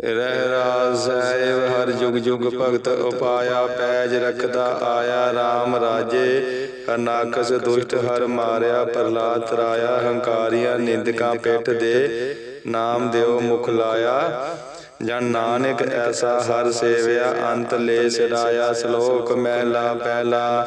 ਰਹਿ ਰਾਜ ਸਾਹਿਬ ਹਰ ਜੁਗ ਜੁਗ ਭਗਤ ਉਪਾਇਆ, ਪੈਜ ਰਖਦਾ ਆਇਆ RAM ਰਾਜੇ। ਹਰਨਾਕਸ ਦੁਸ਼ਟ ਹਰ ਮਾਰਿਆ ਪ੍ਰਲਾਦ ਤਰਾਇਆ, ਹੰਕਾਰੀਆਂ ਨਿੰਦਕਾਂ ਪਿੱਠ ਦੇ। ਨਾਮ ਦਿਓ ਮੁਖ ਲਾਇਆ। ਜਨ ਨਾਨਕ ਐਸਾ ਹਰ ਸੇਵਿਆ, ਅੰਤ ਲੈ ਸਦਾਇਆ ਸ਼ਲੋਕ ਮਹਿਲਾ ਪਹਿਲਾ।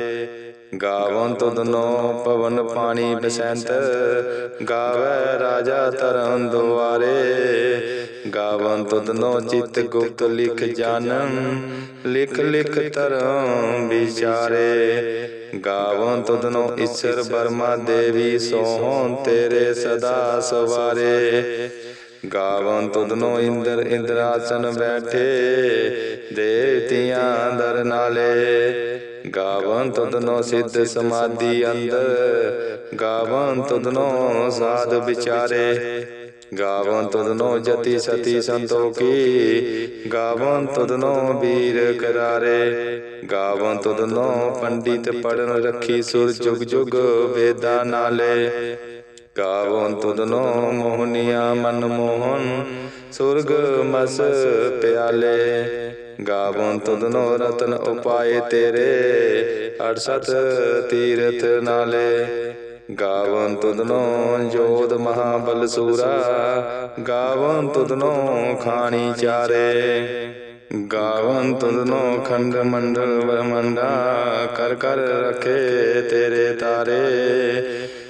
ਗਾਵਨ ਤੁਧਨੋ ਪਵਨ ਪਾਣੀ ਬਸੰਤ, ਗਾਵੇ ਰਾਜਾ ਤਰਨ ਦੁਆਰੇ। ਗਾਵਨ ਤੁਧਨੋ ਚਿਤ ਗੁਪਤ ਲਿਖ ਜਾਨੰ ਲਿਖ ਲਿਖ ਤਰੰ ਵਿਚਾਰੇ। ਗਾਵਨ ਤੁਧਨੋ ਈਸ਼ਰ ਬਰਮਾ ਦੇਵੀ ਸੋਹਣ ਤੇਰੇ ਸਦਾ ਸਵਾਰੇ। ਗਾਵਨ ਤੁਧਨੋ ਇੰਦਰ ਇੰਦਰਾਸਨ ਬੈਠੇ, ਦੇਵਤਿਆਂ ਦਰ ਨਾਲੇ। ਗਾਵਨ ਤੁਧਨੋ ਸਿੱਧ ਸਮਾਧੀ ਅੰਦਰ, ਗਾਵਨ ਤੁਧਨੋ ਸਾਧ ਵਿਚਾਰੇ, ਗਾਵਨ ਤੁਧਨੋ ਜਤੀ ਸਤੀ ਸੰਤੋਖੀ, ਗਾਵਨ ਤੁਧਨੋ ਵੀਰ ਕਰਾਰੇ, ਗਾਵਨ ਤੁਧਨੋ ਪੰਡਿਤ ਪੜਨ ਰੱਖੀ ਸੁਰ ਜੁਗ ਜੁਗ ਵੇਦਾ ਨਾਲੇ, ਗਾਵਨ ਤੁਧਨੋ ਮੋਹਨੀਆ ਮਨ ਮੋਹਨ, ਸੁਰਗ ਮਸ ਪਿਆਲੇ। ਗਾਵਨ ਤੁਧਨੋ ਰਤਨ ਉਪਾਏ ਤੇਰੇ 68 ਤੀਰਥ ਨਾਲੇ। ਗਾਵਨ ਤੁਧਨੋ ਜੋਧ ਮਹਾਬਲ ਸੂਰਾ, ਗਾਵਨ ਤੁਧਨੋ ਖਾਣੀ ਚਾਰੇ। ਗਾਵਨ ਤੁਧਨੋ ਖੰਡ ਮੰਡਲ ਬ੍ਰਹਮੰਡਾ ਕਰ ਕਰ ਰਖੇ ਤੇਰੇ ਤਾਰੇ।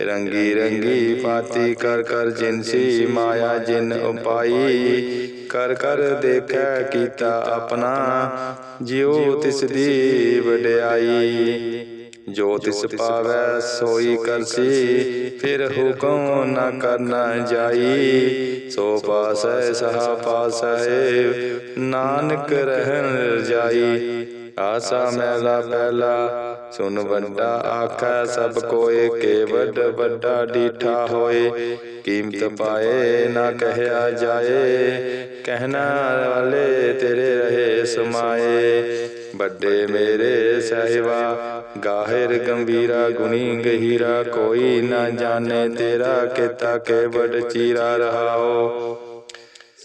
ਰੰਗੀ ਰੰਗੀ ਪਾਤੀ ਕਰ ਕਰ ਜਿਨਸੀ ਮਾਇਆ ਜਿਨ ਉਪਾਈ, ਕਰ ਕਰ ਦੇਖੈ ਕੀਤਾ ਆਪਣਾ, ਜਿਉ ਤਿਸ ਦੀ ਵਡਿਆਈ। ਜੋ ਤਿਸ ਪਾਵੈ ਸੋਈ ਕਰਸੀ ਫਿਰ ਹੁਕਮ ਨਾ ਕਰਨਾ ਜਾਈ। ਸੋ ਪਾਸੈ ਸਹਾ ਪਾਸੈ, ਨਾਨਕ ਰਹਿਣ ਜਾਈ। ਆਸਾ ਮੈਲਾ ਪਹਿਲਾ ਸੁਨ ਵੱਡਾ ਆਖੈ, ਸਭ ਕੋਏ ਕੇ ਵੱਡਾ ਡੀਠਾ ਹੋਏ। ਕੀਮਤ ਪਾਏ ਨਾ ਕਹਿਆ ਜਾਏ, ਕਹਿਣਾ ਵਾਲੇ ਤੇਰੇ ਰਹੇ ਸਮਾਏ। ਵੱਡੇ ਮੇਰੇ ਸਹਿਵਾ ਗਾਹਿਰ ਗੰਭੀਰਾ, ਗੁਣੀ ਗਹੀਰਾ, ਕੋਈ ਨਾ ਜਾਣੇ ਤੇਰਾ, ਕੀਤਾ ਕੇ ਵੱਡ ਚੀਰਾ ਰਹਾਓ।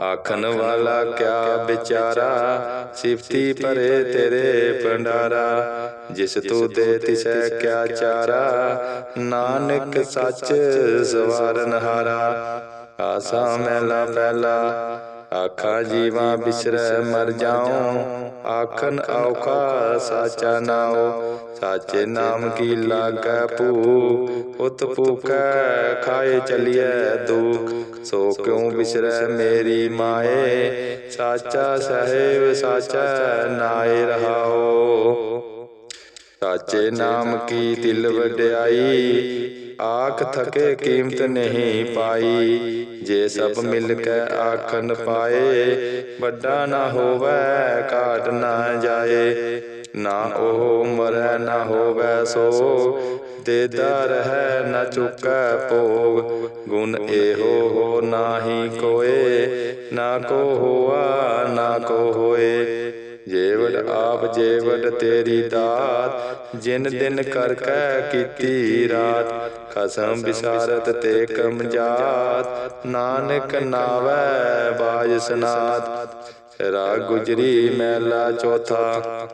ਆਖਣ ਵਾਲਾ ਕਿਆ ਵਿਚਾਰਾ ਸਿਫਤੀ ਭਰੇ ਤੇਰੇ ਭੰਡਾਰਾ ਜਿਸ ਤੂੰ ਦੇ ਤਿਸੈ ਕਿਆ ਚਾਰਾ ਨਾਨਕ ਸੱਚ ਸਵਾਰਨ ਹਾਰਾ। ਆਸਾ ਮਹਿਲਾ ਪਹਿਲਾ ਆਖਾ ਜੀਵਾ ਬਿਸਰੈ ਮਰ ਜਾਉ। ਆਖਨ ਔਖਾ ਸਾਚਾ ਨਾਉ। ਸਾਚੇ ਨਾਮ ਕੀ ਲਾਗੈ ਭੂ? ਉਤ ਭੂਖੈ ਖਾਏ ਚਲੀਐ ਦੁਖ। ਸੋ ਕਿਉ ਬਿਸਰੈ ਮੇਰੀ ਮਾਏ? ਸਾਚਾ ਸਹਿਬ ਸਾਚਾ ਨਾਏ ਰਹਾਓ। ਸਾਚੇ ਨਾਮ ਕੀ ਦਿਲ ਵਡਿਆਈ? ਆਖ ਥਕੇ ਕੀਮਤ ਨਹੀਂ ਪਾਈ। ਜੇ ਸਭ ਮਿਲ ਕੇ ਆਖਣ ਪਾਏ ਵੱਡਾ ਨਾ ਹੋਵੇ ਘਾਟ ਨਾ ਜਾਏ। ਨਾ ਉਹ ਮਰੈ ਨਾ ਹੋਵੇ ਸੋ। ਦੇਦਾ ਰਹਿ ਨਾ ਚੁੱਕੈ ਭੋਗ। ਗੁਣ ਇਹੋ ਹੋ ਨਾਹੀ ਕੋਏ ਨਾ ਕੋ ਹੋਆ ਨਾ ਕੋ ਹੋਏ। ਜੇਵੜ ਆਪ ਜੇਵੜ ਤੇਰੀ ਦਾਤ ਜਿਨ ਦਿਨ ਕਰ ਕੈ ਕੀਤੀ ਰਾਤ। ਖਸਮ ਵਿਸਾਰਤ ਤੇ ਕਮਜਾਤ ਨਾਨਕ ਨਾਵੈ ਬਾਜ ਸਨਾਤ। ਰਾਗ ਗੁਜਰੀ ਮਹਿਲਾ ਚੌਥਾ।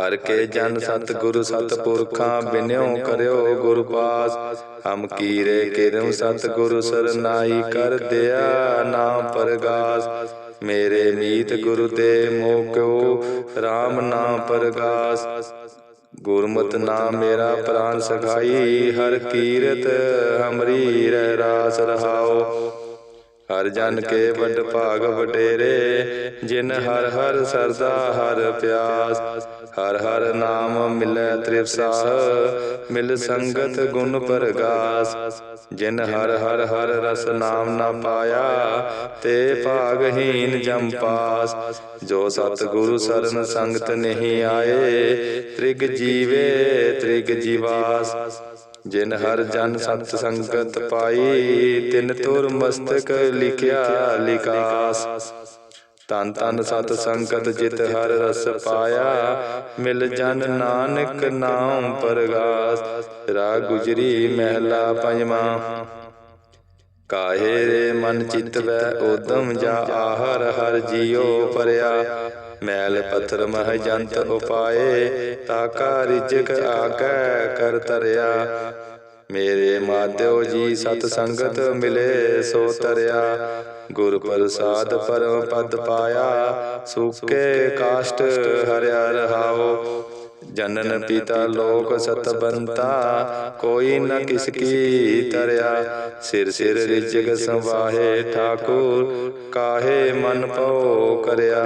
ਹਰ ਕੇ ਜਨ ਸਤ ਗੁਰੂ ਸਤ ਪੁਰਖਾਂ ਬਿਨਿਓ ਕਰਿਓ ਗੁਰ ਪਾਸ। ਹਮ ਕੀਰੇ ਕਿਰਮ ਸਤ ਗੁਰੂ ਸਰਨਾਈ ਕਰ ਦਿਆ ਨਾਮ ਪਰਗਾਸ। ਮੇਰੇ ਮੀਤ ਗੁਰੂ ਤੇ ਮੋਹ ਕਿਉ? RAM ਨਾਮ ਪਰਗਾਸ। ਗੁਰਮਤਿ ਨਾਮ ਮੇਰਾ ਪ੍ਰਾਨ ਸਖਾਈ, ਹਰ ਕੀਰਤ ਹਮਰੀ ਰਹਿ ਰਾਸ ਰਹਾਓ ਹਰ ਜਨ ਕੇ ਵੱਡ ਭਾਗ ਵਟੇਰੇ, ਜਿਨ ਹਰ ਹਰ ਸਰਦਾ ਹਰ ਪਿਆਸ। ਹਰ ਹਰ ਨਾਮ ਮਿਲੈ ਤ੍ਰਿਪਸਾਹ ਮਿਲ ਸੰਗਤ ਗੁਣ ਪਰਗਾਸ। ਜਿਨ ਹਰ ਹਰ ਹਰ ਰਸ ਨਾਮ ਨਾ ਪਾਇਆ, ਤੇ ਭਾਗਹੀਨ ਜਮ ਪਾਸ। ਜੋ ਸਤ ਗੁਰੂ ਸਰਨ ਸੰਗਤ ਨਹੀਂ ਆਏ, ਤ੍ਰਿਗ ਜੀਵੇ ਤ੍ਰਿਗ ਜੀਵਾਸ। ਜਿਨ ਹਰ ਜਨ ਸਤ ਸੰਗਤ ਪਾਈ, ਤਿਨ ਤੁਰ ਮਸਤਕ ਲਿਖਿਆ ਲਿਕਾਸ। ਤਨ ਤਨ ਸਤ ਸੰਗਤ ਜਿਤ ਹਰ ਰਸ ਪਾਇਆ, ਮਿਲ ਜਨ ਨਾਨਕ ਨਾਮ ਪਰਗਾਸ। ਰਾ ਗੁਜਰੀ ਮਹਿਲਾ ਪੰਜਵਾਂ। ਕਾਹੇ ਰੇ ਮਨ ਚਿਤ ਵੈ ਉਦਮ ਜਾ ਆਹਰ ਹਰ ਜੀਉ ਪਰਿਆ। ਮੈਲ ਪੱਥਰ ਮਹ ਜੰਤ ਉਪਾਏ ਤਾਕਾ ਰਿਜਕ ਆਗੈ ਕਰ ਤਰਿਆ। ਮੇਰੇ ਮਾਧਿਓ ਜੀ ਸਤ ਸੰਗਤ ਮਿਲੇ ਸੋ ਤਰਿਆ। ਗੁਰ ਪ੍ਰਸਾਦ ਪਰਮ ਪਦ ਪਾਇਆ ਸੁਕੇ ਕਾਸ਼ਟ ਹਰਿਆ ਰਹਾਓ। ਜਨਨ ਪਿਤਾ ਲੋਕ ਸਤਬੰਤਾ ਕੋਈ ਨ ਕਿਸ ਕੀ ਤਰਿਆ। ਸਿਰ ਸਿਰ ਰਿਜਗ ਸੰਵਾਹੇ ਠਾਕੁਰ ਕਾਹੇ ਮਨ ਪਉ ਕਰਿਆ।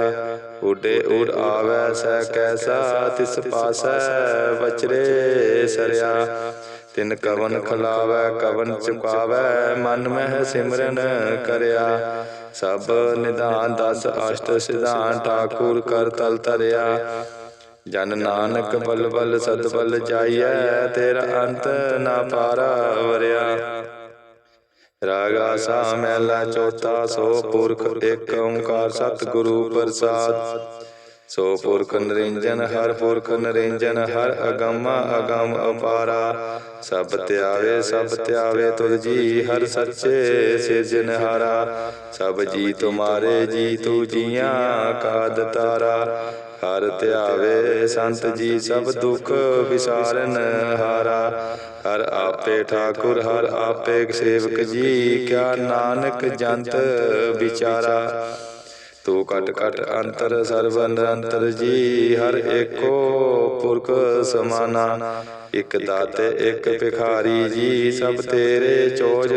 ਉਡੇ ਉਡ ਆਵੈ ਸੈ ਕੈਸਾ ਤਿਸ ਪਾਸੈ ਵਚਰੇ ਸਰਿਆ। ਤਿਨ ਕਵਨ ਖਲਾਵੈ ਕਵਨ ਚੁਕਾਵੈ ਮਨ ਮਹਿ ਸਿਮਰਨ ਕਰਿਆ। ਸਭ ਨਿਧਾਨ ਦਸ ਅਸ਼ਟ ਸਿਧਾਨ ਠਾਕੁਰ ਕਰ ਤਲ ਤਰਿਆ। ਜਨ ਨਾਨਕ ਬਲ ਬਲ ਸਤ ਬਲ ਜਾਈਐ, ਤੇਰਾ ਅੰਤ ਨਾ ਪਾਰਾ ਵਰਿਆ। ਰਾਗਾ ਸਾ ਮਹਿਲਾ ਚੌਥਾ ਸੋ ਪੁਰਖ, ਏਕ ਓੰਕਾਰ ਸਤਿਗੁਰੂ ਪ੍ਰਸਾਦ। ਸੋ ਪੁਰਖ ਨਰਿੰਜਨ ਹਰ ਪੁਰਖ ਨਰਿੰਜਨ ਹਰ ਅਗੰਮ ਅਗੰਮ ਅਪਾਰਾ। ਸਭ ਧਿਆਵੇ ਸਭ ਧਿਆਵੇ ਤੁਧ ਜੀ, ਹਰ ਸੱਚੇ ਸਿਰਜਨਹਾਰਾ ਸਭ ਜੀ ਤੁਮਾਰੇ, ਜੀ ਤੂ ਜੀਆਂ ਕਾਦ ਤਾਰਾ। ਹਰ ਧਿਆਵੇ ਸੰਤ ਜੀ, ਸਭ ਦੁੱਖ ਵਿਸਾਰਨ ਹਾਰਾ। ਹਰ ਆਪੇ ਠਾਕੁਰ, ਹਰ ਆਪੇ ਸੇਵਕ ਜੀ, ਕਿਆ ਨਾਨਕ ਜੰਤ ਵਿਚਾਰਾ। ਤੂੰ ਕਟ ਕਟ ਅੰਤਰ ਸਰਬ ਨਿਰੰਤਰ ਜੀ, ਹਰ ਏਕੋ ਪੁਰਖ ਸਮਾਨਾ। ਇਕ ਦਾਤੇ, ਇਕ ਭਿਖਾਰੀ ਜੀ, ਸਭ ਤੇਰੇ ਚੋਜ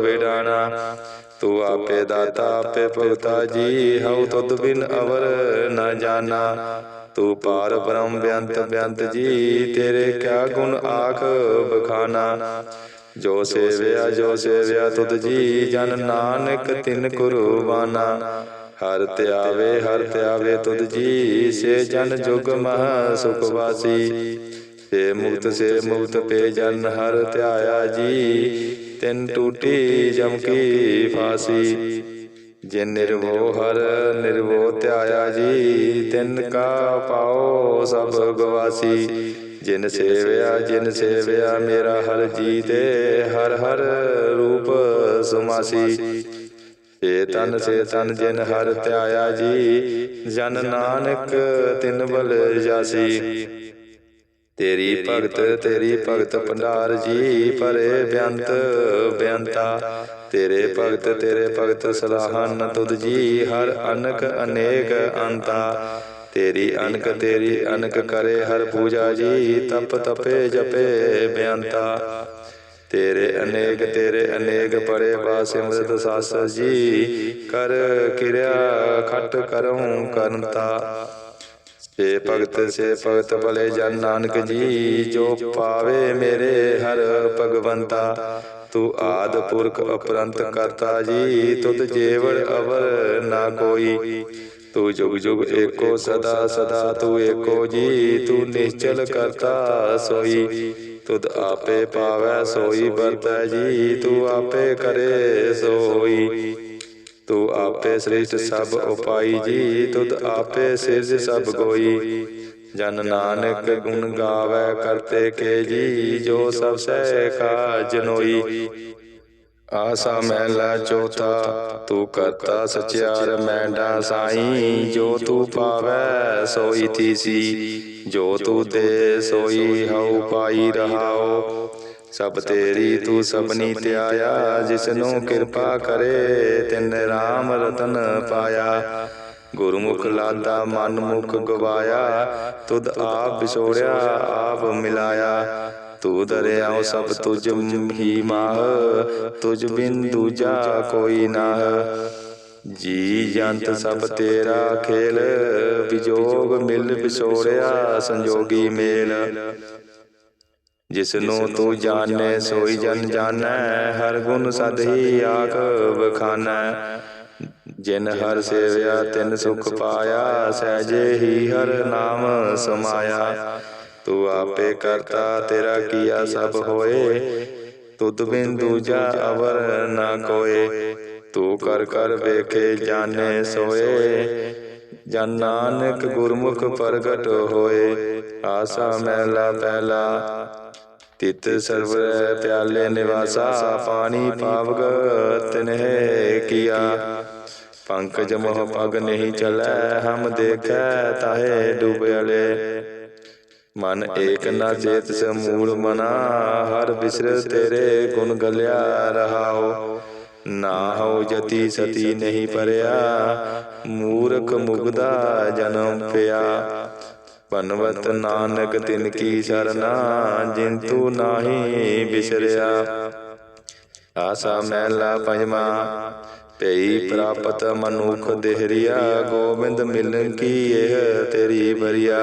ਵਿਡਾਣਾ। ਤੂੰ ਆਪੇ ਦਾਤਾ, ਆਪੇ ਭਗਤਾ ਜੀ, ਹਉ ਤੁਧ ਬਿਨ ਅਵਰ ਨ ਜਾਣਾ। ਤੂੰ ਪਾਰ ਬ੍ਰਹਮ ਬਿਅੰਤ ਬਿਅੰਤ ਜੀ, ਤੇਰੇ ਕਿਆ ਗੁਣ ਆਖ ਬਖਾਨਾ। ਜੋ ਸੇਵਿਆ ਜੋ ਸੇਵਿਆ ਤੁਧ ਜੀ, ਜਨ ਨਾਨਕ ਤਿਨ ਕੁਰਬਾਨਾ। ਹਰ ਧਿਆਵੇ ਹਰ ਧਿਆਵੇ ਤੁਧ ਜੀ ਸੇ ਜਨ ਜੁਗ ਮਹ ਸੁਖ ਵਾਸੀ। ਸੇ ਮੁਕਤ ਸੇ ਮੁਕਤ ਪੇ ਜਨ ਹਰ ਧਿਆਇਆ ਜੀ। ਤਿਨ ਟੂਟੀ ਜਮ ਕੀ ਫਾਸੀ। ਜਿਨ ਨਿਰਭਉ ਹਰ ਨਿਰਭਉ ਧਿਆਇਆ ਜੀ। ਤਿਨ ਕਾ ਪਾਓ ਸਭ ਗਵਾਸੀ। ਜਿਨ ਸੇਵਿਆ ਜਿਨ ਸੇਵਿਆ ਮੇਰਾ ਹਰ ਜੀ ਤੇ ਹਰ ਹਰ ਰੂਪ ਸੁਮਾਸੀ। ਏ ਤਨ ਸੇ ਤਨ ਜਿਨ ਹਰ ਧਿਆਇਆ ਜੀ, ਜਨ ਨਾਨਕ ਤਿਨ ਬਲ ਜਾਸੀ। ਤੇਰੀ ਭਗਤ ਤੇਰੀ ਭਗਤ ਭੰਡਾਰ ਜੀ, ਪਰੇ ਬੇਅੰਤ, ਬੇਅੰਤਾ। ਤੇਰੇ ਭਗਤ ਤੇਰੇ ਭਗਤ ਸਲਾਹਨ ਤੁਧ ਜੀ, ਹਰ ਅਨਕ ਅਨੇਕ ਅੰਤਾ। ਤੇਰੀ ਅਨਕ ਤੇਰੀ ਅਨਕ ਕਰੇ ਹਰ ਪੂਜਾ ਜੀ, ਤਪ ਤਪੇ ਜਪੇ ਬੇਅੰਤਾ। ਤੇਰੇ ਅਨੇਕ ਤੇਰੇ ਅਨੇਕ ਪੜੇ ਬਾਸ ਅੰਮ੍ਰਿਤ ਸਾਸਰ ਜੀ। ਕਰ ਕਿਰਿਆ ਖਟ ਕਰਉ ਕਰਨਤਾ ਸੇ ਭਗਤ ਸੇ ਭਗਤ ਭਲੇ ਜਨ ਨਾਨਕ ਜੀ ਜੋ ਪਾਵੇ ਮੇਰੇ ਹਰ ਭਗਵੰਤਾ। ਤੂੰ ਆਦ ਪੁਰਖ ਅਪਰੰਤ ਕਰਤਾ ਜੀ। ਤੁਧ ਜੇਵੜ ਅਵਰ ਨਾ ਕੋਈ। ਤੂੰ ਜੁਗ ਜੁਗ ਏਕੋ ਸਦਾ ਸਦਾ ਤੂੰ ਏਕੋ ਜੀ। ਤੂੰ ਨਿਸ਼ਚਲ ਕਰਤਾ ਸੋਈ। ਤੁਧ ਆਪੇ ਪਾਵੈ, ਸੋਈ ਵਰਤੈ ਜੀ, ਤੂੰ ਆਪੇ ਕਰੇ ਸੋ ਹੋਈ ਤੂੰ ਆਪੇ ਸ੍ਰਿਸ਼ਟ ਸਭ ਉਪਾਈ ਜੀ, ਤੁਧ ਆਪੇ ਸਿਰਜ ਸਭ ਕੋਈ ਜਨ ਨਾਨਕ ਗੁਣ ਗਾਵੇ, ਕਰਤੇ ਕੇ ਜੀ, ਜੋ ਸਭ ਸਹਿ ਕਾ ਜਨੋਈ ਆਸਾ ਮਹਿਲਾ ਚੌਥਾ, ਤੂੰ ਕਰਤਾ ਸਚਿਆਰ ਮੈਂਡਾ ਸਾਈ ਜੋ ਤੂੰ ਪਾਵੈ, ਸੋਈ ਤੀਸੀ। ਜੋ ਤੂੰ ਦੇ ਸੋਈ ਹਉ ਪਾਈ ਰਹਾਓ। ਸਭ ਤੇਰੀ ਤੂੰ ਸਭਨੀ ਧਿਆਇਆ ਜਿਸਨੂੰ ਕਿਰਪਾ ਕਰੇ ਤਿਨ ਰਾਮ ਰਤਨ ਪਾਇਆ। ਗੁਰਮੁਖ ਲਾਦਾ ਮਨ ਮੁਖ ਗਵਾਇਆ। ਤੁਧ ਆਪ ਵਿਛੋੜਿਆ ਆਪ ਮਿਲਾਇਆ। ਤੂੰ ਦਰਿਆਓ ਸਭ ਤੁਝ ਹੀ ਮਾਹ ਤੁਝ ਬਿਨ ਦੂਜਾ ਕੋਈ ਨਾ। ਜੀ ਜੰਤ ਸਭ ਤੇਰਾ ਖੇਲ ਵਿਜੋਗ ਮਿਲ ਵਿਛੋੜਿਆ ਸੰਜੋਗੀ ਮੇਲ। ਜਿਸ ਨੂੰ ਤੂੰ ਜਾਣੈ ਸੋਈ ਜਨ ਜਾਣੈ ਹਰ ਗੁਣ ਸਦ ਹੀ ਆਖ ਬਖਾਨੈ ਜਿਨ ਹਰ ਸੇਵਿਆ ਤਿਨ ਸੁਖ ਪਾਇਆ ਸਹਿਜੇ ਹੀ ਹਰ ਨਾਮ ਸਮਾਇਆ। ਤੂੰ ਆਪੇ ਕਰਤਾ ਤੇਰਾ ਕੀਆ ਸਭ ਹੋਏ। ਤੁਧ ਬਿਨ ਦੂਜਾ ਅਵਰ ਨਾ ਕੋਏ। ਤੂੰ ਕਰ ਕਰ ਵੇਖੇ ਜਾਣੇ ਸੋਏ। ਜਨ ਨਾਨਕ ਗੁਰਮੁਖ ਪ੍ਰਗਟ ਹੋਏ। ਆਸਾ ਮਹਿਲਾ ਪਹਿਲਾ। ਤਿਤ ਸਰਵਰ ਪਿਆਲੇ ਨਿਵਾਸਾ। ਪਾਣੀ ਪਾਵਗ ਤਿਨਹਿ ਕੀਆ। ਪੰਕਜ ਮੋਹ ਪਗ ਨਹੀਂ ਚਲੈ। ਹਮ ਦੇਖੈ ਤਾਹੇ ਡੁਬਿਆਲੇ ਮਨ ਏਕ ਨਾ ਚੇਤ ਸਮੂਲ ਮਨਾ। ਹਰ ਬਿਸਰ ਤੇਰੇ ਗੁਣ ਗਲਿਆ ਰਹਾਓ। ਨਾ ਹੋ ਜਤੀ ਸਤੀ ਨਹੀਂ ਪਰਿਆ, ਮੂਰਖ ਮੁਗਦਾ ਜਨਮ ਪਿਆ। ਪਨਵਤ ਨਾਨਕ ਤਿਨ ਕੀ ਸਰਨਾ, ਜਿੰਤੂ ਨਾਹੀ ਬਿਸਰਿਆ। ਆਸਾ ਮਹਿਲਾ ਪੰਜਵਾ ਪਈ ਪ੍ਰਾਪਤ ਮਨੁਖ ਦੇਹਰੀਆ, ਗੋਬਿੰਦ ਮਿਲਨ ਕੀ ਇਹ ਤੇਰੀ ਬਰੀਆ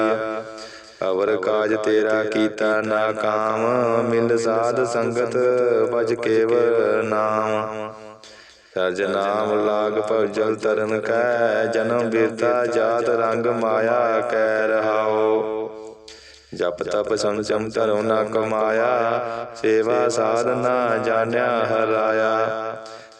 ਅਵਰ ਕਾਜ ਤੇਰਾ ਕੀਤਾ ਨਾ ਕਾਮ, ਮਿਲ ਸਾਧ ਸੰਗਤ ਬਜ ਕੇਵ ਨਾਮ। ਸਰਜ ਨਾਮ ਲਾਗ ਜਲ ਤਰਨ ਕੈ, ਜਨਮ ਬਿਰਤਾ ਜਾਤ ਰੰਗ ਮਾਇਆ ਕੈ ਰਹਾਓ ਜਪ ਤਪ ਸੰਜਮ ਧਰੋ ਨਾ ਕਮਾਇਆ, ਸੇਵਾ ਸਾਧਨਾ ਜਾਣਿਆ ਹਰਾਇਆ।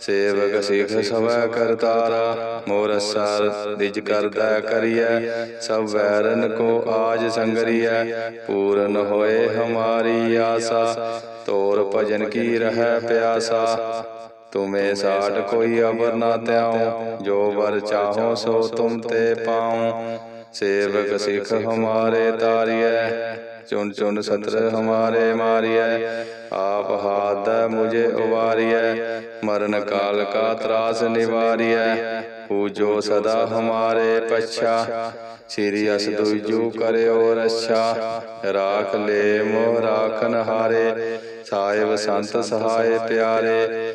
ਸੇਵਕ ਸਿਖ ਸਵੈ ਕਰਤਾਰਾ ਮੋਰ ਸਰ ਦਿਜ ਕਰਦਾ ਕਰੀਐ ਸਭ ਵੈਰਨ ਕੋ ਆਜ ਸੰਗਰੀਐ ਪੂਰਨ ਹੋਏ ਹਮਾਰੀ ਆਸਾ ਤੋਰ ਭਜਨ ਕੀ ਰਹਿ ਪਿਆਸਾ ਤੁਮੇ ਸਾਡ ਕੋਈ ਅਵਰ ਨਾ ਤਿਆਉ ਜੋ ਵਰ ਚਾਹੋ ਸੋ ਤੁਮ ਤੇ ਪਾਉ। ਸੇਵਕ ਸਿਖ ਹਮਾਰੇ ਤਾਰੀਐ ਚੁਨ ਚੁਨ ਸਤਰ ਹਮਾਰੇ ਮਾਰੀਐ, ਆਪ ਹਾਥ ਮੁਝੇ ਉਵਾਰੀਐ, ਮਰਨ ਕਾਲ ਕਾ ਤਰਾਸ ਨਿਵਾਰੀਐ, ਪੂਜੋ ਸਦਾ ਹਮਾਰੇ ਪਛਾ, ਸ੍ਰੀ ਅਸ ਦੁਜੂ ਕਰਿਓ ਰਛਾ, ਰਾਖ ਲੈ ਮੋਹ ਰਾਖਨ ਹਾਰੇ, ਸਾਹਿਬ ਸੰਤ ਸਹਾਏ ਪਿਆਰੇ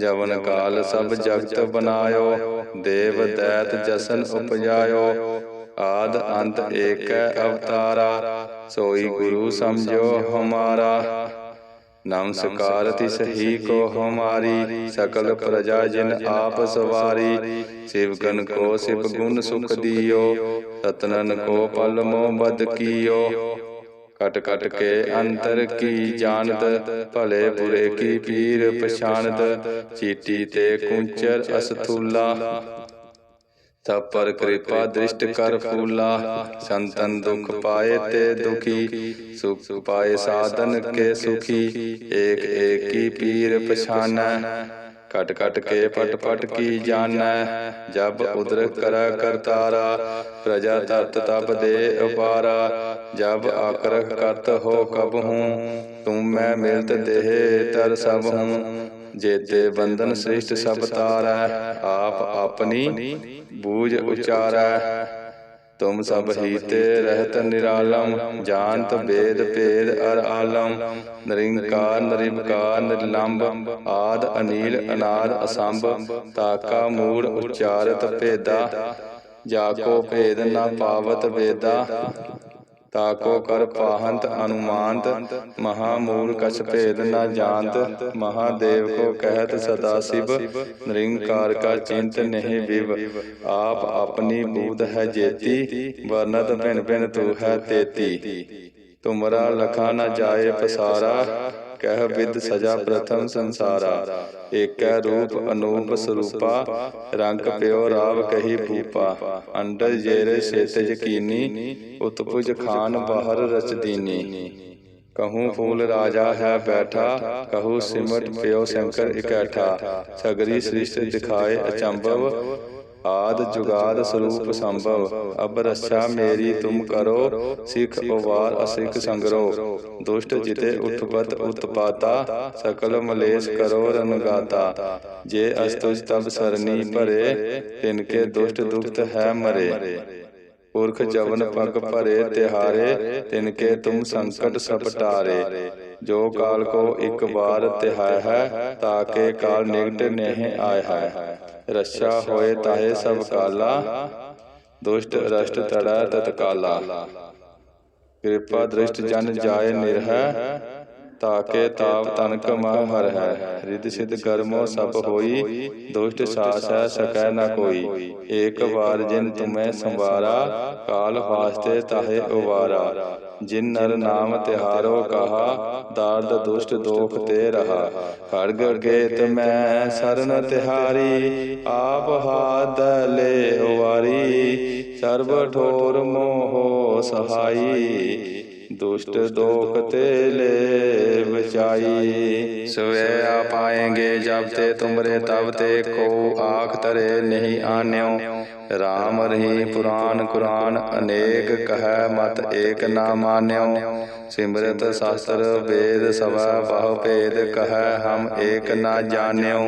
ਜਵਨ ਕਾਲ ਸਭ ਜਗਤ ਬਨਾਇਓ ਦੇਵ ਦੈਤ ਜਸਨ ਉਪਜਾਇਓ। ਆਦ ਅੰਤ ਏਕੈ ਅਵਤਾਰਾ। ਸੋਈ ਗੁਰੂ ਸਮਝੋ ਹਮਾਰਾ। ਨਮਸਕਾਰ ਤਿਸ ਹੀ ਕੋ ਹਮਾਰੀ। ਸਕਲ ਪ੍ਰਜਾ ਜਿਨ ਆਪ ਸਵਾਰੀ। ਸਿਵਕਨ ਕੋ ਸਿਵ ਗੁਣ ਸੁਖ ਦਿਓ। ਰਤਨਨ ਕੋ ਪਲ ਮੋ ਬਦ ਕੀਓ। ਕਟ ਕਟ ਕੇ ਅੰਤਰ ਕੀ ਜਾਣਤ ਭਲੇ ਬੁਰੇ ਕੀ ਪੀਰ ਪਛਾਨਤ ਚੀਟੀ ਤੇ ਕੁੰਚਰ ਅਸਥੂਲਾ ਤਬ ਪਰ ਕਿਰਪਾ ਦ੍ਰਿਸ਼ਟ ਕਰ ਫੂਲਾ ਸੰਤਨ ਦੁਖ ਪਾਏ ਤੇ ਦੁਖੀ ਸੁਖ ਪਾਏ ਸਾਧਨ ਕੇ ਸੁਖੀ ਏਕ ਏਕ ਕੀ ਪੀਰ ਪਛਾਨੈ ਕਟ ਕਟ ਕੇ ਪਟ ਪਟ ਕੀ ਜਾਣੈ? ਜਬ ਉਦਰ ਕਰ ਕਰਤਾਰਾ ਪ੍ਰਜਾ ਤਤ ਤਬ ਦੇ ਉਪਾਰਾ ਜਬ ਆਕਰਖ ਕਰਤ ਹੋ ਕਬ ਹੂੰ ਤੁਮ ਮੈਂ ਮਿਲਤ ਦੇਹ ਤਰ ਸਭ ਹੂੰ। ਜੇਤੇ ਬੰਧਨ ਸ੍ਰਿਸ਼ਟ ਸਭ ਤਾਰੈ ਆਪ ਆਪਣੀ ਬੂਝ ਉਚਾਰੈ। ਤੁਮ ਸਭ ਹੀਤੇ ਰਹਿਤ ਨਿਰਾਲਮ ਜਾਣਤ ਵੇਦ ਭੇਦ ਅਰ ਆਲਮ। ਨਰਿੰਕਾਰ ਨਰਿਵਕਾਰ ਨਿਰਲੰਭ ਆਦ ਅਨੀਲ ਅਨਾਦ ਅਸੰਭ। ਤਾਕਾ ਮੂੜ ਉਚਾਰਤ ਭੇਦਾ। ਜਾ ਕੋ ਭੇਦ ਨਾ ਪਾਵਤ ਵੇਦਾ। ਤਾਕੋ ਕਰ ਪਾਹੰਤ ਅਨੁਮਾਨਤ ਮਹਾਮੂਲ ਕਛ ਭੇਦ ਨਾ ਜਾਣਤ, ਮਹਾਦੇਵ ਕੋ ਕਹਿਤ ਸਦਾ ਸਿਵ, ਨਿਰੰਕਾਰ ਕਾ ਚਿੰਤ ਨਹੀਂ ਵਿਵ। ਆਪ ਆਪਣੀ ਬੂਧ ਹੈ ਜੇਤੀ ਵਰਨਤ ਭਿਨ ਭਿਨ ਤੂ ਹੈ ਤੇਤੀ। ਤੁਮਰਾ ਲਖਾ ਨ ਜਾਏ ਪਸਾਰਾ ਕਹਿ ਵਿਦ ਸਜਾ ਪ੍ਰਥਮ ਸੰਸਾਰਾ, ਏਕੈ ਰੂਪ ਅਨੂਪ ਸਰੂਪਾ, ਰੰਗ ਪਿਓ ਰਾਵ ਕਹੀ ਭੂਪਾ ਅੰਡਰ ਜੇਰੇ ਸ਼ੇਤ ਯਕੀਨੀ ਉਤਪੁਜ ਖਾਨ ਬਾਹਰ ਰਚਦੀਨੀ ਕਹੂੰ ਫੂਲ ਰਾਜਾ ਹੈ ਬੈਠਾ, ਕਹੂੰ ਸਿਮਟ ਪਿਓ ਸ਼ੰਕਰ ਇਕੈਠਾ, ਸਗਰੀ ਸ੍ਰਿਸ਼ਟ ਦਿਖਾਏ ਅਚੰਭਵ ਆਦ ਜੁਗਾਦ ਸਰੂਪ ਸੰਭਵ। ਅਬ ਰੱਛਾ ਮੇਰੀ ਤੁਮ ਕਰੋ ਸਿੱਖ ਉਵਾਰ ਅਸਿਖ ਸੰਗਰੋ। ਦੁਸ਼ਟ ਜਿਤੇ ਉਤਪਤ ਉਤਪਾਤਾ ਸਕਲ ਮਲੇਸ਼ ਕਰੋ ਰਨਗਾਤਾ ਜੇ ਅਸਤੁਜ ਤਬ ਸਰਨੀ ਭਰੇ ਤਿਨਕੇ ਦੁਸ਼ਟ ਦੁਖਤ ਹੈ ਮਰੇ। ਪੁਰਖ ਜਵਨ ਪਗ ਭਰੇ ਤਿਹਾਰੇ ਤਿਨਕੇ ਤੁਮ ਸੰਕਟ ਸਭ ਟਾਰੇ। ਜੋ ਕਾਲ ਕੋ ਇੱਕ ਵਾਰ ਤਿਹਾਇ ਹੈ ਤਾਕੇ ਕਾਲ ਨਿਕਟ ਨਹੀਂ ਆਇ ਹੈ। ਰੱਛਾ ਹੋਏ ਤਾਹੇ ਸਭ ਕਾਲਾ ਦੁਸ਼ਟ ਰਸ਼ਟ ਤੜਾ ਤਤਕਾਲਾ। ਕਿਰਪਾ ਦ੍ਰਿਸ਼ਟ ਜਨ ਜਾਏ ਨਿਰਹਿ ਤਾਕੇ ਤਾਪ ਤਨਕ ਮਹ ਹਰ ਹੈ ਰਿਦ ਸਿਧ ਕਰਮੋ ਸਭ ਹੋਈ ਦੁਸ਼ਟ ਸਾਸ ਹੈ ਸਕੈ ਨ ਕੋਈ। ਏਕ ਵਾਰ ਜਿਨ ਤੁਮੈ ਸੰਵਾਰਾ ਕਾਲ ਵਾਸਤੇ ਤਾਹੇ ਉਵਾਰਾ। ਜਿਨ ਨਰ ਨਾਮ ਤਿਹਾਰੋ ਕਹਾ ਦਾਰਦ ਦੁਸ਼ਟ ਦੋਖ ਤੇ ਰਹਾ। ਖੜਗ ਗੇਤ ਮੈਂ ਸਰਨ ਤਿਹਾਰੀ ਆਪ ਹਾਦ ਲੈ ਵਾਰੀ ਸਰਬ ਠੋਰ ਮੋਹ ਸਹਾਈ। ਦੁਸ਼ਟ ਦੋਖ ਤੇ ਲੈ ਬਚਾਈ। ਸਵੇ ਆ ਪਾਏਂਗੇ ਜਬ ਤੇ ਤੁਮਰੇ ਤਬ ਤੇ ਕੋ ਆਖ ਤਰੇ ਨਹੀਂ ਆਨਿਓ। ਰਾਮ ਰਹੀ ਪੁਰਾਨ ਕੁਰਾਨ ਅਨੇਕ ਕਹੈ ਮਤ ਏਕ ਨਾ ਮਾਨਿਓ। ਸਿਮਰਤ ਸ਼ਾਸਤਰ ਵੇਦ ਸਭਾ ਬਹੁ ਭੇਦ ਕਹੈ ਹਮ ਏਕ ਨਾ ਜਾਣਿਓ।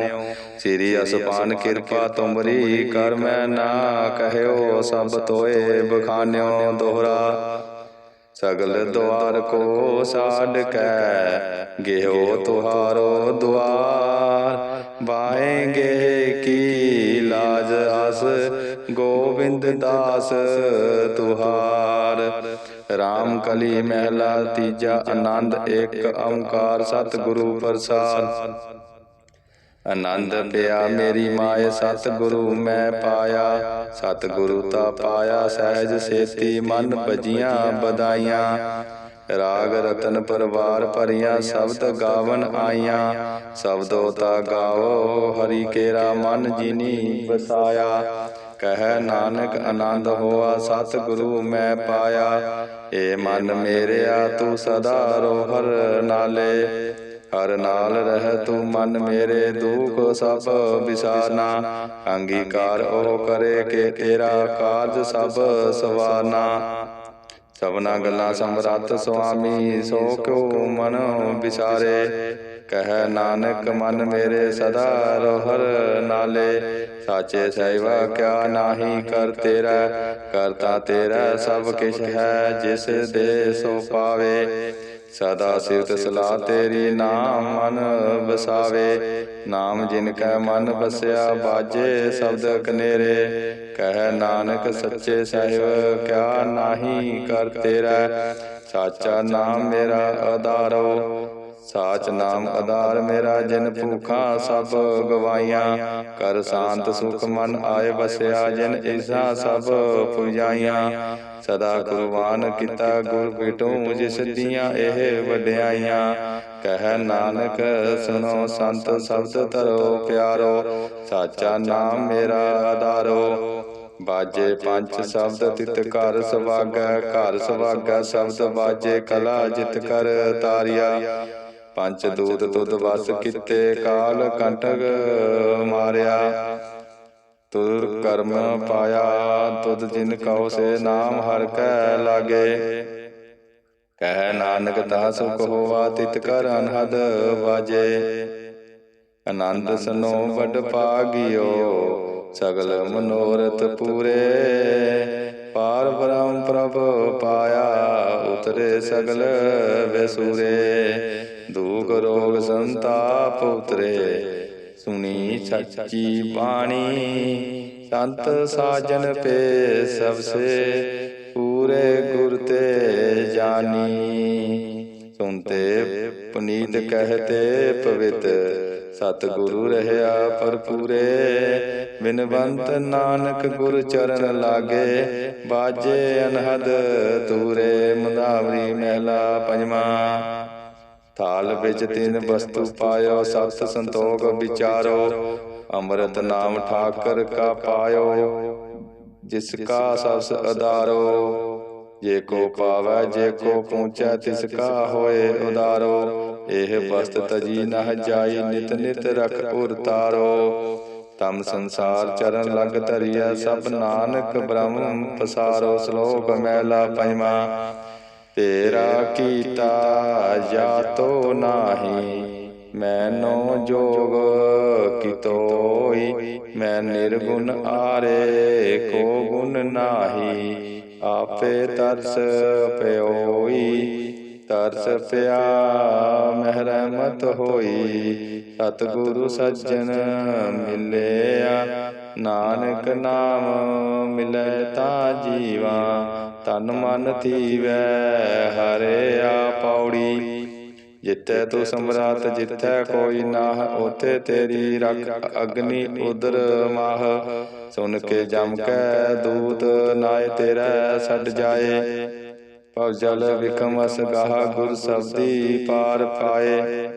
ਸ੍ਰੀ ਅਸਪਾਨ ਕਿਰਪਾ ਤੁਮਰੀ ਕਰ ਮੈਂ ਨਾ ਕਹਿਓ ਸਭ ਤੋਏ ਬਖਾਨਿਓ ਦੋਹਰਾ। ਸਗਲ ਦੁਆਰ ਕੋ ਸਾਡ ਕੈ ਗਿਓ ਤੁਹਾਰੋ ਦੁਆਰ। ਬਾਏਂਗੇ ਕੀ ਲਾਜ ਅਸ ਗੋਬਿੰਦ ਦਾਸ ਤੁਹਾਰ। RAM ਕਲੀ ਮਹਿਲਾ, ਤੀਜਾ ਆਨੰਦ ਇੱਕ ਓੰਕਾਰ, ਸਤਿਗੁਰੂ ਪ੍ਰਸਾਦ। ਆਨੰਦ ਪਿਆ ਮੇਰੀ ਮਾਏ ਸਤਿਗੁਰੂ ਮੈਂ ਪਾਇਆ ਸਤਿਗੁਰੂ ਤਾ ਪਾਇਆ ਸਹਿਜ ਸੇਤੀ ਮਨ ਭਜੀਆਂ ਬਦਾਈਆਂ ਰਾਗ ਰਤਨ ਪਰਵਾਰ ਭਰੀਆਂ ਸ਼ਬਦ ਗਾਵਨ ਆਈਆਂ। ਸ਼ਬਦੋ ਤਾ ਗਾਵੋ ਹਰੀ ਕੇਰਾ ਮਨ ਜੀਨੀ ਵਸਾਇਆ। ਕਹਿ ਨਾਨਕ ਆਨੰਦ ਹੋਆ ਸਤਿਗੁਰੂ ਮੈਂ ਪਾਇਆ। ਏ ਮਨ ਮੇਰਿਆ ਤੂੰ ਸਦਾ ਰੋਹਰ ਨਾਲੇ। ਹਰ ਨਾਲ ਰਹਿ ਤੂੰ ਮਨ ਮੇਰੇ ਦੁਖ ਸਭ ਵਿਸਾਰਨਾ ਅੰਗੀਕਾਰ ਉਹ ਕਰੇ ਕਿ ਤੇਰਾ ਕਾਰਜ ਸਭ ਸਵਾਰਨਾ ਸਭਨਾ ਗੱਲਾਂ ਸਮਰੱਥ ਸੁਆਮੀ ਸੋ ਕਿਉ ਮਨ ਵਿਸਾਰੇ ਕਹਿ ਨਾਨਕ ਮਨ ਮੇਰੇ ਸਦਾ ਰੋਹਰ ਨਾਲੇ। ਸਾਚੇ ਸਹਿਵਾ ਕਿਆ ਨਾਹੀ ਕਰ ਤੇਰਾ? ਕਰਤਾ ਤੇਰਾ ਸਭ ਕਿਛ ਹੈ ਜਿਸ ਦੇ ਸੋ ਪਾਵੇ। ਸਦਾ ਸਿਵਤ ਸਲਾਹ ਤੇਰੀ ਨਾਮ ਮਨ ਵਸਾਵੇ। ਨਾਮ ਜਿਨ ਕੈ ਮਨ ਵਸਿਆ, ਬਾਜੇ ਸ਼ਬਦ ਕਨੇਰੇ। ਕਹਿ ਨਾਨਕ ਸੱਚੇ ਸਾਹਿਬ, ਕਿਆ ਨਾਹੀ ਕਰ ਤੇਰਾ। ਸਾਚਾ ਨਾਮ ਮੇਰਾ ਆਧਾਰੋ ਸਾਚ ਨਾਮ ਆਧਾਰ ਮੇਰਾ, ਜਿਨ ਭੂਖਾਂ ਸਭ ਗਵਾਈਆਂ, ਕਰ ਸ਼ਾਂਤ ਸੁਖ ਮਨ ਆਏ ਵਸਿਆ, ਜਿਨ ਈਸਾ ਸਭ ਪੁਜਾਈਆਂ। ਸਦਾ ਕੁਰਬਾਨ ਕੀਤਾ ਗੁਰ ਬਿਟੂ ਜਿਸ ਦੀਆਂ ਇਹ ਵਡਿਆਈਆਂ। ਕਹਿ ਨਾਨਕ ਸੁਨੋ ਸੰਤ, ਸ਼ਬਦ ਧਰੋ ਪਿਆਰੋ। ਸਾਚਾ ਨਾਮ ਮੇਰਾ ਆਧਾਰੋ। ਬਾਜੇ ਪੰਜ ਸ਼ਬਦ ਤਿਤ ਘਰ ਸਵਾਗੈ ਘਰ ਸਵਾਗੈ ਸ਼ਬਦ ਬਾਜੇ ਕਲਾ ਜਿਤ ਕਰ ਤਾਰਿਆ। ਪੰਜ ਦੂਤ ਤੁਧ ਵਸ ਕੀਤੇ ਕਾਲ ਕੰਟਕ ਮਾਰਿਆ। ਤੁਰ ਕਰਮ ਪਾਇਆ ਤੁਧ ਜਿਨ ਕਉ ਸੇ ਨਾਮ ਹਰ ਕੈ ਲਾਗੇ। ਕਹਿ ਨਾਨਕ ਤਾ ਸੁਖ ਹੋਵਾ ਤਿਤ ਕਰ ਅਨਹਦ ਵਾਜੇ। ਆਨੰਦ ਸਨੋ ਵਡ ਭਾਗਿਓ ਸਗਲ ਮਨੋਰਥ ਪੂਰੇ। ਪਾਰ। ਬ੍ਰਹਮ ਪ੍ਰਭ ਪਾਇਆ ਉਤਰੇ ਸਗਲ ਵਿਸੂਰੇ। ਦੁਖ ਰੋਗ ਸੰਤਾਪ ਉਤਰੇ। ਸੁਣੀ ਸੱਚੀ ਬਾਣੀ। ਸੰਤ ਸਾਜਨ ਪੇ ਸਭ ਸੇ ਪੂਰੇ ਗੁਰ ਤੇ ਜਾਨੀ। ਸੁਨਤੇ ਪੁਨੀਤ ਕਹਤੇ ਪਵਿੱਤ। ਸਤ ਗੁਰੂ ਰਹਿਆ ਭਰਪੂਰੇ। ਬਿਨਵੰਤ ਨਾਨਕ ਗੁਰ ਚਰਨ ਲਾਗੇ। ਬਾਜੇ ਅਨਹਦ ਤੂਰੇ ਮੁਦਾਵਰੀ ਮਹਿਲਾ ਪੰਜਵਾ। ਥਾਲ ਵਿੱਚ ਤਿੰਨ ਵਸਤੂ ਪਾਇਓ ਸਤ ਸੰਤੋਖ ਵਿਚਾਰੋ ਅੰਮ੍ਰਿਤ ਨਾਮ ਠਾਕਰ ਕਾ ਪਾਇਓ ਜਿਸ ਕਾ ਸਬਸ ਅਦਾਰੋ ਜੇ ਕੋ ਪਾਵੈ ਜੇ ਕੋ ਪਹੁੰਚੈ ਤਿਸ ਕਾ ਹੋਏ ਉਦਾਰੋ। ਇਹ ਵਸਤ ਤਜੀ ਨਹ ਜਾਈ ਨਿਤ ਨਿਤ ਰਖ ਉਰ ਤਾਰੋ। ਤਮ ਸੰਸਾਰ ਚਰਨ ਲਗ ਧਰਿਆ ਸਭ ਨਾਨਕ ਬ੍ਰਹਮ ਪਸਾਰੋ ਸ਼ਲੋਕ ਮਹਿਲਾ ਪੰਜਵਾ ਤੇਰਾ ਕੀਤਾ ਜਾਤੋ ਨਾਹੀ ਮੈਨੋ ਜੋਗ ਕਿਤੋਈ ਮੈਂ ਨਿਰਗੁਣ ਆਰੇ ਕੋ ਗੁਣ ਨਾਹੀ ਆਪੇ ਤਰਸ ਪਿਓਈ ਤਰਸ ਪਿਆ ਮਹਿਰਮਤ ਹੋਈ। ਸਤਿਗੁਰੂ ਸੱਜਣ ਮਿਲਿਆ। ਨਾਨਕ ਨਾਮ ਮਿਲੈ ਤਾ ਜੀਵਾ। ਤਨ ਮਨ ਥੀਵੈ ਹਰਿਆ ਪੌੜੀ ਜਿੱਤੈ ਤੂੰ ਸਮਰਾਤ, ਜਿੱਥੈ ਕੋਈ ਨਾਹ, ਉਥੇ ਤੇਰੀ ਰਖ ਅਗਨੀ ਉਦਰ ਮਾਹ। ਸੁਨ ਕੇ ਜਮ ਕੈ, ਦੂਤ, ਨਾਏ ਤੇਰਾ ਛੱਡ ਜਾਏ। ਭਵ ਜਲ ਵਿਖਮ ਅਸ ਗਾਹ ਗੁਰ ਸਬਦੀ ਪਾਰ ਪਾਏ।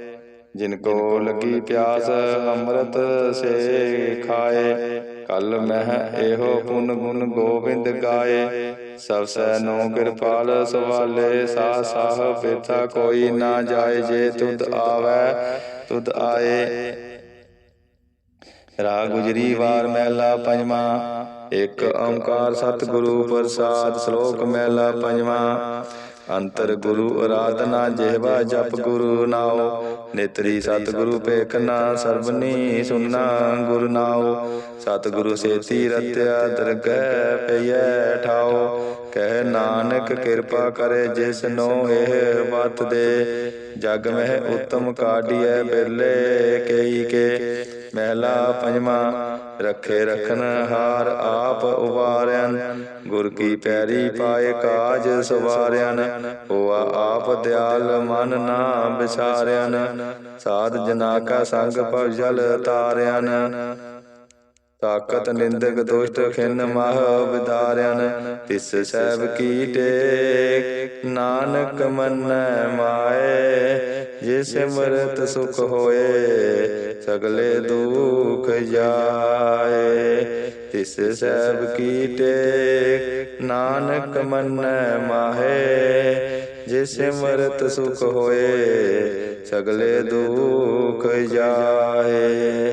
ਜਿਨ ਕੋ ਲਗੀ ਪਿਆਸ ਅੰਮ੍ਰਿਤ ਸੇ ਖਾਏ। ਕਲ ਮਹਿ ਇਹੋ ਪੁਨ ਗੁਣ ਗੋਬਿੰਦ ਗਾਏ। ਸਭ ਸੈ ਨੋ ਕਿਰਪਾਲ ਸਵਾਲੇ ਸਾ ਸਾਹ ਬਿਰਥਾ ਕੋਈ ਨਾ ਜਾਏ ਜੇ ਤੁਧ ਆਵੈ ਤੁਧ ਆਏ। ਰਾਗ ਗੁਜਰੀ ਵਾਰ ਮਹਿਲਾ ਪੰਜਵਾ। ਇੱਕ ਓੰਕਾਰ ਸਤਿਗੁਰੂ ਪ੍ਰਸਾਦ ਸ਼ਲੋਕ ਮਹਿਲਾ ਪੰਜਵਾ। ਅੰਤਰ ਗੁਰੂ ਅਰਾਧਨਾ ਜਿਹਵਾ ਜਪ ਗੁਰੂ ਨਾਉ। ਨੇਤਰੀ ਸਤਿਗੁਰੂ ਪੇਖਨਾ ਸਰਬਨੀ ਸੁਨਣਾ ਗੁਰ ਨਾਉ। ਸਤਿਗੁਰੂ ਸੇਤੀ ਰਤਿਆ ਦਰਗਹਿ ਪਈਐ ਠਾਉ। ਕਹਿ ਨਾਨਕ ਕਿਰਪਾ ਕਰੇ ਜਿਸ ਨੋ ਇਹ ਬਤ ਦੇ ਜਗ ਮਹਿ ਉਤਮ ਕਾਢੀਐ ਬਿਰਲੇ ਕਈ ਕੇ ਮਹਿਲਾ ਪੰਜਵਾ ਰੱਖੇ ਰਖਨ ਹਾਰ ਆਪ ਉਵਾਰਿਆਨ ਗੁਰ ਕੀ ਪੈਰੀ ਪਾਏ ਕਾਜ ਸਵਾਰਿਆਨ ਹੋਆ ਆਪ ਦਿਆਲ ਮਨ ਨਾ ਵਿਸਾਰਿਆਨ ਸਾਧ ਜਨਾ ਕਾ ਸੰਗ ਭਵ ਜਲ ਤਾਰਿਆਨ ਤਾਕਤ ਨਿੰਦਕ ਦੁਸ਼ਟ ਖਿਨ ਮਹ ਵਿਦਾਰਿਆਨ ਤਿਸ ਸਹਿਬ ਕੀ ਟੇਕ, ਨਾਨਕ ਮੰਨੈ ਮਾਏ, ਜੇ ਸਿਮਰਤ ਸੁਖ ਹੋਏ, ਸਗਲੇ ਦੁਖ ਜਾਏ। ਤਿਸ ਸਹਿਬ ਕੀ ਟੇਕ, ਨਾਨਕ ਮੰਨੈ ਮਾਹੇ, ਜੇ ਸਿਮਰਤ ਸੁਖ ਹੋਏ, ਸਗਲੇ ਦੁਖ ਜਾਏ।